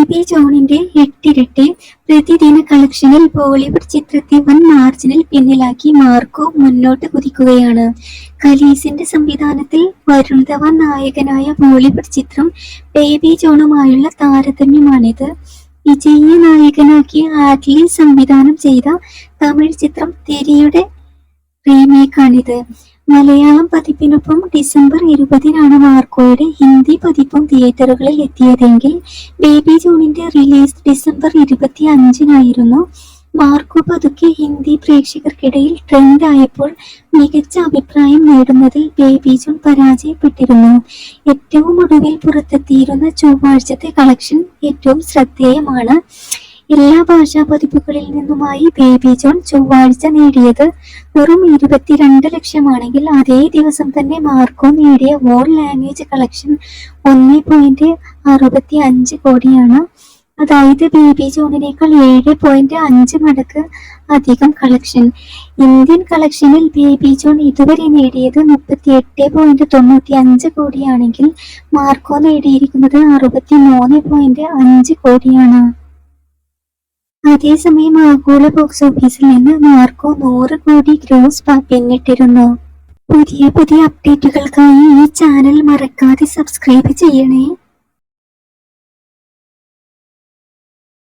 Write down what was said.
Baby ജോണിന്റെ എട്ടിരട്ടി പ്രതിദിന കളക്ഷനിൽ ബോളിവുഡ് ചിത്രത്തെ വൻ മാർജിനിൽ പിന്നിലാക്കി മാർക്കോ മുന്നോട്ട് കുതിക്കുകയാണ്. കലീസിന്റെ സംവിധാനത്തിൽ വരുൺ നായകനായ ബോളിവുഡ് ചിത്രം ബേബി ജോണുമായുള്ള താരതമ്യമാണിത്. വിജയിയെ നായകനാക്കി ആറ്റ്ലി സംവിധാനം ചെയ്ത തമിഴ് ചിത്രം തെരിയുടെ റീമേക്കാണിത്. മലയാളം പതിപ്പിനൊപ്പം ഡിസംബർ ഇരുപതിനാണ് മാർക്കോയുടെ ഹിന്ദി പതിപ്പും തിയേറ്ററുകളിൽ എത്തിയതെങ്കിൽ ബേബി ജോണിന്റെ റിലീസ് ഡിസംബർ ഇരുപത്തി അഞ്ചിനായിരുന്നു മാർക്കോ പതുക്കെ ഹിന്ദി പ്രേക്ഷകർക്കിടയിൽ ട്രെൻഡ് ആയപ്പോൾ മികച്ച അഭിപ്രായം നേടുന്നതിൽ ബേബി ജോൺ പരാജയപ്പെട്ടിരുന്നു. ഏറ്റവും ഒടുവിൽ പുറത്തെത്തിയിരുന്ന ചൊവ്വാഴ്ചത്തെ കളക്ഷൻ ഏറ്റവും ശ്രദ്ധേയമാണ്. എല്ലാ ഭാഷാ പതിപ്പുകളിൽ നിന്നുമായി ബേബി ജോൺ ചൊവ്വാഴ്ച നേടിയത് വെറും ഇരുപത്തിരണ്ട് ലക്ഷമാണെങ്കിൽ അതേ ദിവസം തന്നെ മാർക്കോ നേടിയ വോൾ ലാംഗ്വേജ് കളക്ഷൻ ഒന്ന് പോയിന്റ് അറുപത്തി അഞ്ച് കോടിയാണ്. അതായത് ബേബി ജോണിനേക്കാൾ ഏഴ് പോയിന്റ് അഞ്ച് മടക്ക് അധികം കളക്ഷൻ ഇന്ത്യൻ കളക്ഷനിൽ ബേബി ജോൺ ഇതുവരെ നേടിയത് മുപ്പത്തി എട്ട് പോയിന്റ് തൊണ്ണൂറ്റി അഞ്ച് കോടിയാണെങ്കിൽ മാർക്കോ നേടിയിരിക്കുന്നത് അറുപത്തി മൂന്ന് പോയിന്റ് അഞ്ച് കോടിയാണ്. അതേസമയം ആഗോള ബോക്സ് ഓഫീസിൽ നിന്ന് മാർക്കോ നൂറ് കോടി ഗ്രോസ് പിന്നിട്ടിരുന്നു. പുതിയ പുതിയ അപ്ഡേറ്റുകൾക്കായി ഈ ചാനൽ മറക്കാതെ സബ്സ്ക്രൈബ് ചെയ്യണേ.